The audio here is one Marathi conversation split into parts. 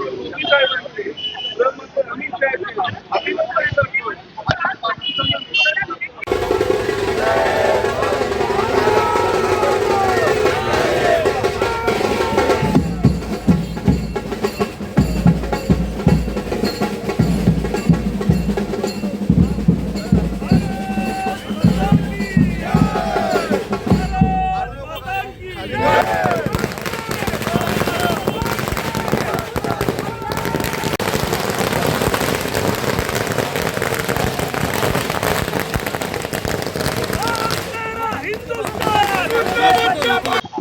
मोदी साहेबांचे गृहमंत्री अमित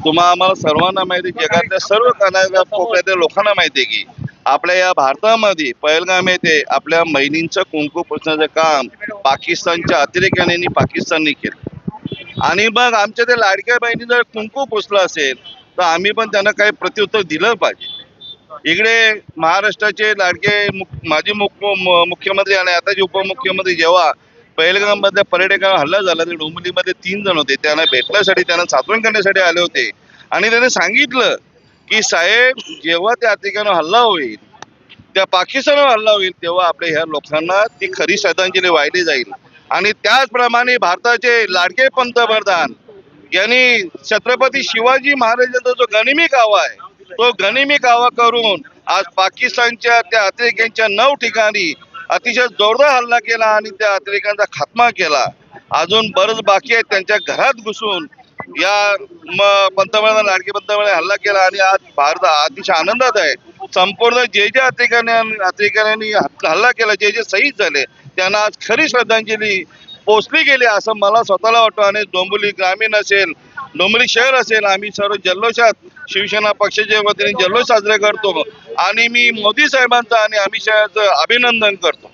तुम्हा आम्हाला सर्वांना माहिती जगातल्या सर्व कानाच्या कोपऱ्यातल्या लोकांना माहिती की आपल्या या भारतामध्ये पहिलगाम येथे आपल्या महिनींचं कुंकू पुसण्याचं काम पाकिस्तानच्या अतिरेक्यांनी पाकिस्तानने केलं. आणि मग आमच्या त्या लाडक्या बहिणी जर कुंकू पुसलं असेल तर आम्ही पण त्यांना काही प्रत्युत्तर दिलं पाहिजे. इकडे महाराष्ट्राचे लाडके मुख- माजी मुख्यमंत्री आणि आताचे उपमुख्यमंत्री जेव्हा पहिलगामधल्या पर्यटकांना हल्ला झाला. ते डोंबिवलीमध्ये तीन जण होते. त्यांना भेटण्यासाठी त्यांना सातवण करण्यासाठी आले होते. आणि त्याने सांगितलं की साहेब जेव्हा त्या ठिकाणी हल्ला होईल त्या पाकिस्तानवर हल्ला होईल तेव्हा आपल्या ह्या लोकांना ती खरी श्रद्धांजली वाहिली जाईल. आणि त्याचप्रमाणे भारताचे लाडके पंतप्रधान यांनी छत्रपती शिवाजी महाराजांचा जो गनिमी कावा आहे तो गनिमी कावा करून आज पाकिस्तानच्या त्या अतिरेक्यांच्या नऊ ठिकाणी अतिशय जोरदार हल्ला केला आणि त्या अतिरेक्यांचा खात्मा केला. अजून बरंच बाकी आहे त्यांच्या घरात घुसून या म- पंतप्रधान लाडके पंतप्रधान हल्ला केला आणि आज भारत अतिशय आनंदात आहे. संपूर्ण जे जे अतिरेक्यांनी अतिरेक्यांनी हल्ला केला जे जे शहीद झाले त्यांना आज खरी श्रद्धांजली पोचली गेली असं मला स्वतःला वाटतं. आणि डोंबिवली ग्रामीण असेल डोंबली शहर असेल आम्ही सर्व जल्लोषात शिवसेना पक्षाच्या वतीने जल्लोष साजरे करतो. आणि मी मोदी साहेबांचं आणि अमित शहाचं अभिनंदन करतो.